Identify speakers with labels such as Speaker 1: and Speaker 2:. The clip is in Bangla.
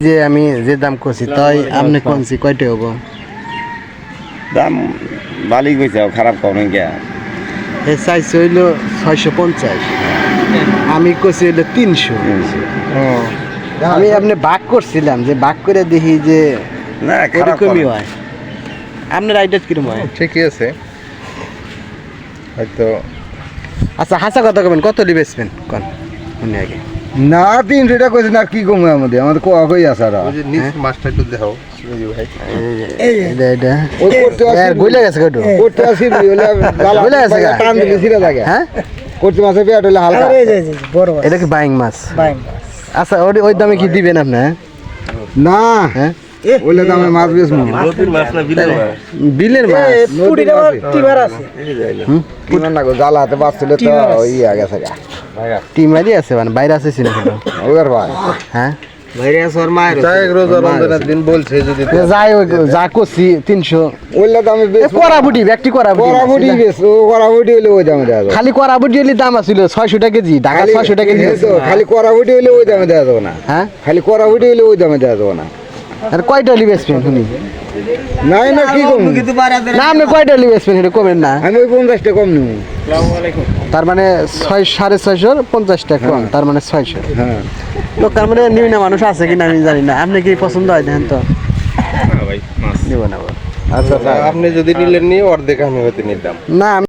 Speaker 1: যে আমি যে দাম করছি তাই আপনি কোনছি কয়টা হব?
Speaker 2: দাম ভালোই কইছে খারাপ কম নাকি
Speaker 1: এর সাইজ হইল ছয়শো পঞ্চাশ। আমি করছি হইল তিনশো। আমি আপনি বাক করছিলাম যে বাক করে দেখি যে
Speaker 2: না
Speaker 1: এরকমই হয়। আপনার আইডিয়া কীরকম হয়?
Speaker 3: ঠিকই আছে। হয়তো
Speaker 1: আচ্ছা হাসা কথা কবেন কত লিবেসবেন কন শুনি আগে।
Speaker 4: না টাকা কইছে না কি কমে আমাদের? আমাদের কোয়া কই আছে আর?
Speaker 3: নিচ মাছটা একটু
Speaker 4: থাকে
Speaker 1: হ্যাঁ?
Speaker 4: করতে মাছে পেট হলে হালকা।
Speaker 1: এটা কি বাইং মাছ। আচ্ছা ওই ওই দামে কি দিবেন আপনি হ্যাঁ?
Speaker 4: না।
Speaker 1: হ্যাঁ?
Speaker 4: ওইলে মাছ বেচবো
Speaker 2: নতুন মাছ না বিলে
Speaker 1: বিলের মাছ
Speaker 4: কিমান না গো জাল হাতে বাঁচছিল তো ওই
Speaker 1: আছে। মানে বাইরে আছে
Speaker 4: ওর ভাই।
Speaker 1: হ্যাঁ? করা
Speaker 4: করাবুটি বেচ ও করাবুটি হলে ওই দামে দেওয়া যাবে।
Speaker 1: খালি করা বুটি হলে দাম আছিল ছয়শো টাকা কেজি ঢাকা
Speaker 4: খালি
Speaker 1: ছয়শো টাকা কেজি
Speaker 4: তো, খালি করাবুটি হলে ওই দামে দেওয়া যাবে না।
Speaker 1: হ্যাঁ?
Speaker 4: খালি করাবুটি হলে ওই দামে দেওয়া যাবে না।
Speaker 1: আর কয়টা লিবেসবেন শুনি?
Speaker 4: নাই না কি কম?
Speaker 1: না আপনি কয়টা লিবেসবেন এটা কমেন না।
Speaker 4: আমি ওই পঞ্চাশটা কম নেব।
Speaker 1: তার মানে ছয় সাড়ে ছয়শো পঞ্চাশ টাকা কম তার মানে ছয়শো।
Speaker 4: হ্যাঁ।
Speaker 1: লোকের মানে নিউনা মানুষ আছে কিনা আমি জানি না। আপনি কি পছন্দ হয় দেখেন তো?
Speaker 3: ভাই মাছ।
Speaker 1: নিব না
Speaker 4: আচ্ছা আচ্ছা।
Speaker 3: আপনি যদি নিলেন নি অর্ধেক আমি হয়তো নিতাম।
Speaker 1: না আমি